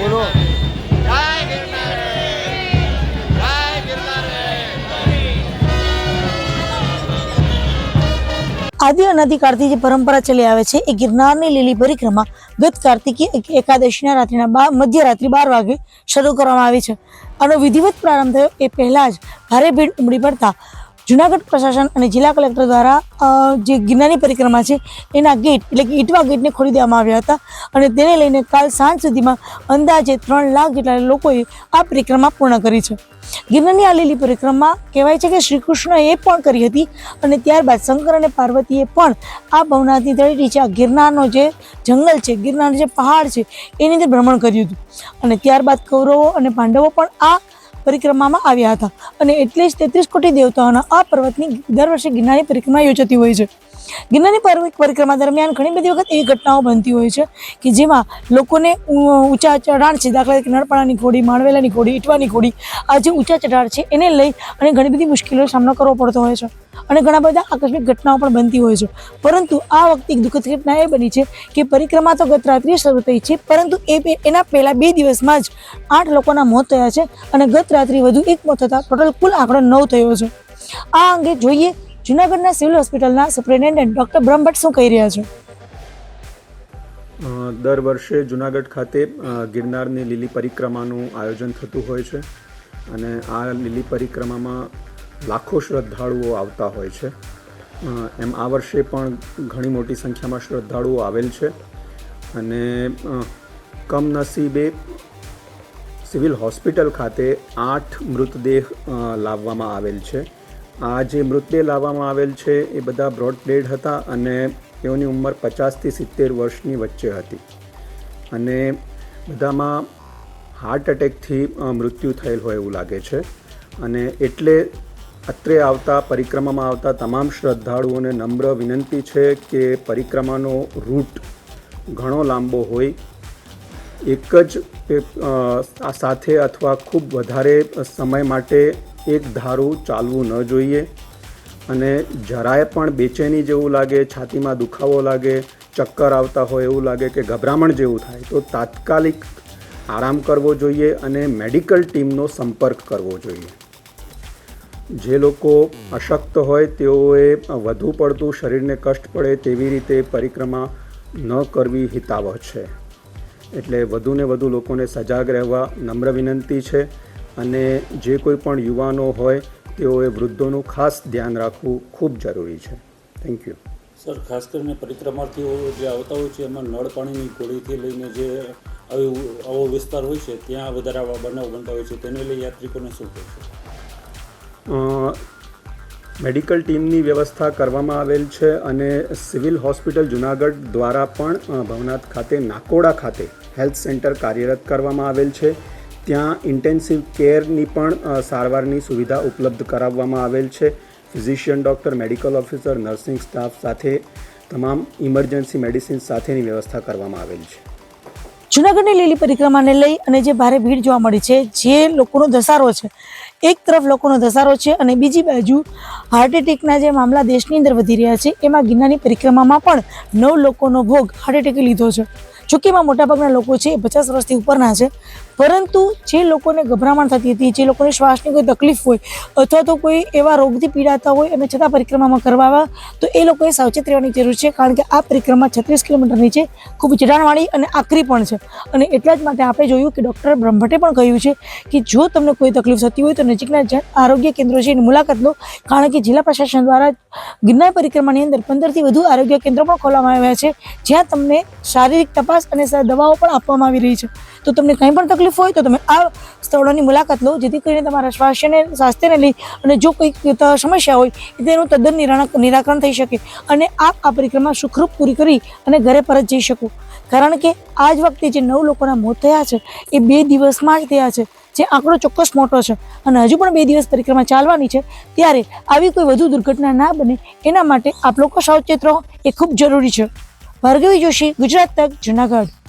બોલો. આદિ અનાદિકાળથી જે પરંપરા ચલી આવે છે, એ ગિરનારની લીલી પરિક્રમા ગત કાર્તિકી એકાદશીના રાત્રિના બાર મધ્યરાત્રિ બાર વાગે શરૂ કરવામાં આવી છે. આનો વિધિવત પ્રારંભ થયો એ પહેલાં જ ભારે ભીડ ઉમડી પડતા જુનાગઢ પ્રશાસન અને જિલ્લા કલેક્ટર દ્વારા જે ગિરનારની પરિક્રમા છે, એના ગેટ, એટલે કે ઈટવા ગેટને ખોલી દેવામાં આવ્યા હતા. અને તેને લઈને કાલ સાંજ સુધીમાં અંદાજે ત્રણ લાખ જેટલા લોકોએ આ પરિક્રમા પૂર્ણ કરી છે. ગિરનારની આ લીલી પરિક્રમા કહેવાય છે કે શ્રી કૃષ્ણએ પણ કરી હતી અને ત્યારબાદ શંકર અને પાર્વતીએ પણ આ ભવનાથની તળેટી છે, આ ગિરનારનો જે જંગલ છે, ગિરનારનો જે પહાડ છે, એની અંદર ભ્રમણ કર્યું હતું. અને ત્યારબાદ કૌરવો અને પાંડવો પણ આ પરિક્રમામાં આવ્યા હતા. અને એટલે જ તેત્રીસ કોટી દેવતાઓના આ પર્વતની દર વર્ષે ગિરનારની પરિક્રમા યોજાતી હોય છે. ગિરનારની પર્વત પરિક્રમા દરમિયાન ઘણી બધી વખત એવી ઘટનાઓ બનતી હોય છે કે જેમાં લોકોને ઊંચા ચઢાણ છે. દાખલા તરીકે નળપાણાની ઘોડી માણવેલાની ઘોડી ઈટવાની ઘોડી આ જે ઊંચા ચઢાણ છે એને લઈ અને ઘણી બધી મુશ્કેલીઓનો સામનો કરવો પડતો હોય છે. અને ઘણા બધા આકસ્મિક ઘટનાઓ પણ બનતી હોય છે. પરંતુ આ વખતે એક દુઃખદ ઘટના એ બની છે કે પરિક્રમા તો ગત રાત્રિએ શરૂ થઈ છે, પરંતુ એ એના પહેલાં બે દિવસમાં જ આઠ લોકોના મોત થયા છે અને ગત રાત્રિ વધુ એક મોત થતાં ટોટલ કુલ આંકડો નવ થયો છે. આ અંગે જોઈએ જુનાગઢના સિવિલ હોસ્પિટલના સુપ્રિન્ટેન્ડન્ટ ડોક્ટર બ્રહ્મભટ્ટ શું કહી રહ્યા છે? દર વર્ષે જુનાગઢ ખાતે ગિરનારની લીલી પરિક્રમાનું આયોજન થતું હોય છે અને આ લીલી પરિક્રમામાં લાખો શ્રદ્ધાળુઓ આવતા હોય છે. એમ આ વર્ષે પણ ઘણી મોટી સંખ્યામાં શ્રદ્ધાળુઓ આવેલ છે અને કમનસીબે સિવિલ હોસ્પિટલ ખાતે આઠ મૃતદેહ લાવવામાં આવેલ છે. આ જે મૃતદેહ લાવવામાં આવેલ છે, એ બધા બ્રોડ ડેડ હતા અને તેઓની ઉંમર પચાસથી સિત્તેર વર્ષની વચ્ચે હતી. અને બધામાં હાર્ટ એટેકથી મૃત્યુ થયેલ હોય એવું લાગે છે. અને એટલે અત્રે આવતા, પરિક્રમામાં આવતા તમામ શ્રદ્ધાળુઓને નમ્ર વિનંતી છે કે પરિક્રમાનો રૂટ ઘણો લાંબો હોય એક જ સાથે અથવા ખૂબ વધારે સમય માટે એક ધારું ચાલવું ન જોઈએ. અને જરાય પણ બેચેની જેવું લાગે, છાતીમાં દુખાવો લાગે, ચક્કર આવતા હોય એવું લાગે કે ગભરામણ જેવું થાય, તો તાત્કાલિક આરામ કરવો જોઈએ અને મેડિકલ ટીમનો સંપર્ક કરવો જોઈએ. જે લોકો અશક્ત હોય તેઓએ વધુ પડતું શરીરને કષ્ટ પડે તેવી રીતે પરિક્રમા ન કરવી હિતાવહ છે. એટલે વધુને વધુ લોકોને સજાગ રહેવા નમ્ર વિનંતી છે. અને જે કોઈ પણ યુવાનો હોય તેઓએ વૃદ્ધોનું ખાસ ધ્યાન રાખવું ખૂબ જરૂરી છે. થેન્ક યુ સર ખાસ કરીને પરિક્રમાર્થીઓ જે આવતા હોય છે એમાં નળ પાણીની ગોળીથી લઈને જે આવી આવો વિસ્તાર હોય છે ત્યાં વધારે આવા બનાવ બનતા હોય છે તેને લઈ યાત્રિકોને શું કહેશો? છે મેડિકલ ટીમની વ્યવસ્થા કરવામાં આવેલ છે અને સિવિલ હોસ્પિટલ જુનાગઢ દ્વારા પણ ભવનાથ ખાતે નાકોડા ખાતે હેલ્થ સેન્ટર કાર્યરત કરવામાં આવેલ છે. ત્યાં ઇન્ટેન્સિવ કેરની પણ સારવારની સુવિધા ઉપલબ્ધ કરાવવામાં આવેલ છે. Physician doctor, medical officer, nursing staff સાથે તમામ ઇમરજન્સી મેડિસિન સાથેની વ્યવસ્થા કરવામાં આવેલ છે. જુનાગઢની લીલી પરિક્રમાને લઈ અને જે ભારે ભીડ જોવા મળી છે, જે લોકોનો ધસારો છે, એક તરફ લોકોનો ધસારો છે અને બીજી બાજુ હાર્ટ એટેકના જે મામલા દેશની અંદર વધી રહ્યા છે, એમાં ગિરનારની પરિક્રમામાં પણ નવ લોકોનો ભોગ હાર્ટ એટેકે લીધો છે. જોકે એમાં મોટાભાગના લોકો છે એ પચાસ વર્ષથી ઉપરના છે. પરંતુ જે લોકોને ગભરામણ થતી હતી, જે લોકોને શ્વાસની કોઈ તકલીફ હોય અથવા તો કોઈ એવા રોગથી પીડાતા હોય અને છતાં પરિક્રમામાં કરવા તો એ લોકોએ સાવચેત રહેવાની જરૂર છે. કારણ કે આ પરિક્રમા છત્રીસ કિલોમીટરની છે, ખૂબ ચઢાણવાળી અને આકરી પણ છે. અને એટલા જ માટે આપણે જોયું કે ડૉક્ટર બ્રહ્મભટ્ટે પણ કહ્યું છે કે જો તમને કોઈ તકલીફ થતી હોય તો નજીકના આરોગ્ય કેન્દ્રો છે એની મુલાકાત લો. કારણ કે જિલ્લા પ્રશાસન દ્વારા ગિરનાર પરિક્રમાની અંદર પંદરથી વધુ આરોગ્ય કેન્દ્રો પણ ખોલવામાં આવ્યા છે, જ્યાં તમને શારીરિક તપાસ અને દવાઓ પણ આપવામાં આવી રહી છે. તો તમને કંઈ પણ તકલીફ હોય તો તમે આ સ્થળોની મુલાકાત લો, જેથી કરીને તમારા સ્વાસ્થ્યને સ્વાસ્થ્યને લઈ અને જો કોઈ સમસ્યા હોય તેનું તદ્દન નિરાકરણ થઈ શકે. અને આપ આ પરિક્રમા સુખરૂપ પૂરી કરી અને ઘરે પરત જઈ શકો. કારણ કે આ જ વખતે જે નવ લોકોના મોત થયા છે, એ બે દિવસમાં જ થયા છે. જે આંકડો ચોક્કસ મોટો છે. અને હજુ પણ બે દિવસ પરિક્રમા ચાલવાની છે. ત્યારે આવી કોઈ વધુ દુર્ઘટના ના બને, એના માટે આપ લોકો સાવચેત રહો. એ ખૂબ જરૂરી છે. ભાર્ગવી જોશી ગુજરાત તક જુનાગઢ.